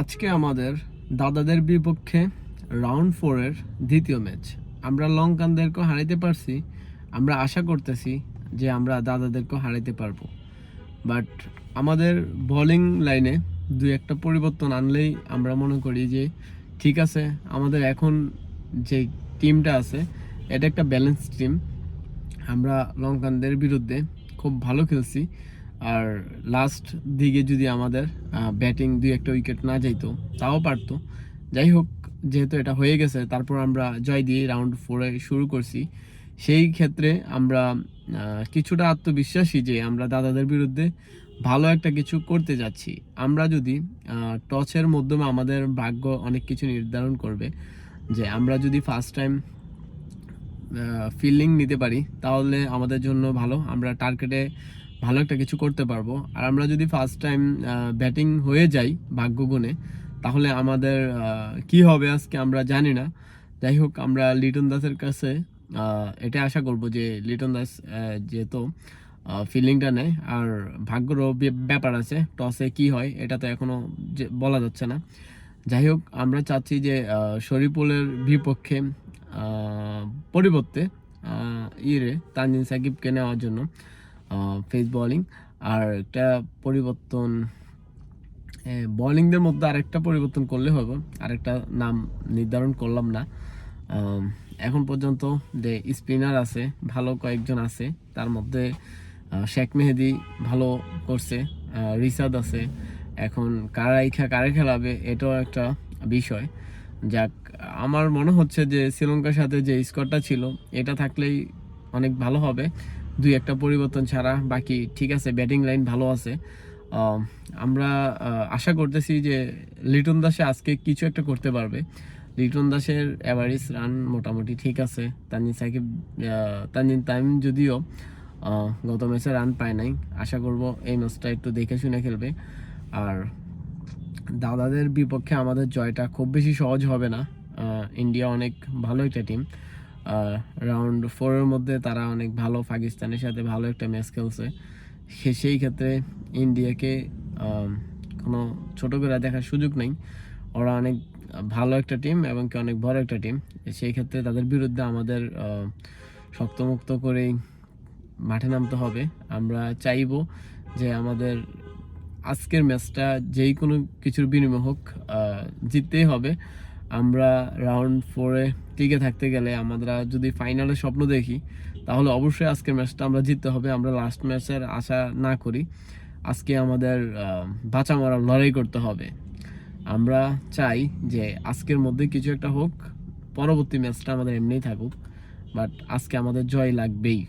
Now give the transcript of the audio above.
আজকে আমাদের দাদাদের বিপক্ষে রাউন্ড ফোরের দ্বিতীয় ম্যাচ আমরা লঙ্কানদেরকেও হারাইতে পারছি, আমরা আশা করতেছি যে আমরা দাদাদেরকে হারাইতে পারব। বাট আমাদের বোলিং লাইনে দুই একটা পরিবর্তন আনলেই আমরা মনে করি যে ঠিক আছে, আমাদের এখন যে টিমটা আছে, এটা একটা ব্যালেন্স টিম আমরা লঙ্কানদের বিরুদ্ধে খুব ভালো খেলছি। আর লাস্ট দিকে যদি আমাদের ব্যাটিং দুই একটা উইকেট না যাইতো, তাও পারতো। যাই হোক, যেহেতু এটা হয়ে গেছে, তারপর আমরা জয় দিয়ে রাউন্ড ফোরে শুরু করছি। সেই ক্ষেত্রে আমরা কিছুটা আত্মবিশ্বাসী যে আমরা দাদাদের বিরুদ্ধে ভালো একটা কিছু করতে যাচ্ছি। আমরা যদি টচের মাধ্যমে আমাদের ভাগ্য অনেক কিছু নির্ধারণ করবে, যে আমরা যদি ফার্স্ট টাইম ফিল্ডিং নিতে পারি, তাহলে আমাদের জন্য ভালো। আমরা টার্গেটে ভালো একটা কিছু করতে পারব। আর আমরা যদি ফার্স্ট টাইম ব্যাটিং হয়ে যাই ভাগ্যগুণে, তাহলে আমাদের কি হবে আজকে আমরা জানি না। যাই হোক, আমরা লিটন দাসের কাছে এটা আশা করব যে লিটন দাস যেহেতু ফিল্ডিংটা নেয়, আর ভাগ্যরও ব্যাপার আছে, টসে কি হয়, এটা তো এখনও যে- বলা যাচ্ছে না। যাই হোক, আমরা চাচ্ছি যে শরীফুলের বিপক্ষে পরিবর্তে ইরে তানজিন সাকিবকে নেওয়ার জন্য। ফেস বোলিং আর একটা পরিবর্তন বোলিংদের মধ্যে আরেকটা পরিবর্তন করলে হবে। আরেকটা নাম নির্ধারণ করলাম না। এখন পর্যন্ত যে স্পিনার আছে, ভালো কয়েকজন আছে, তার মধ্যে শেখ মেহেদি ভালো করছে রিসাদ আছে। এখন কারা খা, কারে খেলাবে, এটাও একটা বিষয়। যাক, আমার মনে হচ্ছে যে শ্রীলঙ্কার সাথে যে স্কোরটা ছিল, এটা থাকলেই অনেক ভালো হবে। দুই একটা পরিবর্তন ছাড়া বাকি, ঠিক আছে ব্যাটিং লাইন ভালো আছে। আমরা আশা করতেছি যে লিটন দাসে আজকে কিছু একটা করতে পারবে। লিটন দাসের অ্যাভারেজ রান মোটামুটি ঠিক আছে। তানজিন সাকিব তানজিন তাইম যদিও গত ম্যাচে রান পায় নাই। আশা করব এই ম্যাচটা একটু দেখে শুনে খেলবে। আর দাদাদের বিপক্ষে আমাদের জয়টা খুব বেশি সহজ হবে না। ইন্ডিয়া অনেক ভালো একটা টিম রাউন্ড ফোরের মধ্যে তারা অনেক ভালো পাকিস্তানের সাথে ভালো একটা ম্যাচ খেলছে। সেই ক্ষেত্রে ইন্ডিয়াকে কোনো ছোট করে দেখার সুযোগ নেই। ওরা অনেক ভালো একটা টিম এবং কি অনেক বড় একটা টিম সেই ক্ষেত্রে তাদের বিরুদ্ধে আমাদের শক্তমুক্ত করেই মাঠে নামতে হবে। আমরা চাইব যে আমাদের আজকের ম্যাচটা যেই কোনো কিছুর বিনিময় হোক জিততেই হবে। আমরা রাউন্ড ফোরে টিকে থাকতে গেলে আমরা যদি ফাইনালে স্বপ্ন দেখি, তাহলে অবশ্যই আজকের ম্যাচটা আমরা জিততে হবে, আমরা লাস্ট ম্যাচের আশা না করি। আজকে আমাদের বাঁচা মরার লড়াই করতে হবে। আমরা চাই যে আজকের মধ্যে কিছু একটা হোক, পরবর্তী ম্যাচটা আমাদের এমনিই থাকুক বাট আজকে আমাদের জয় লাগবেই।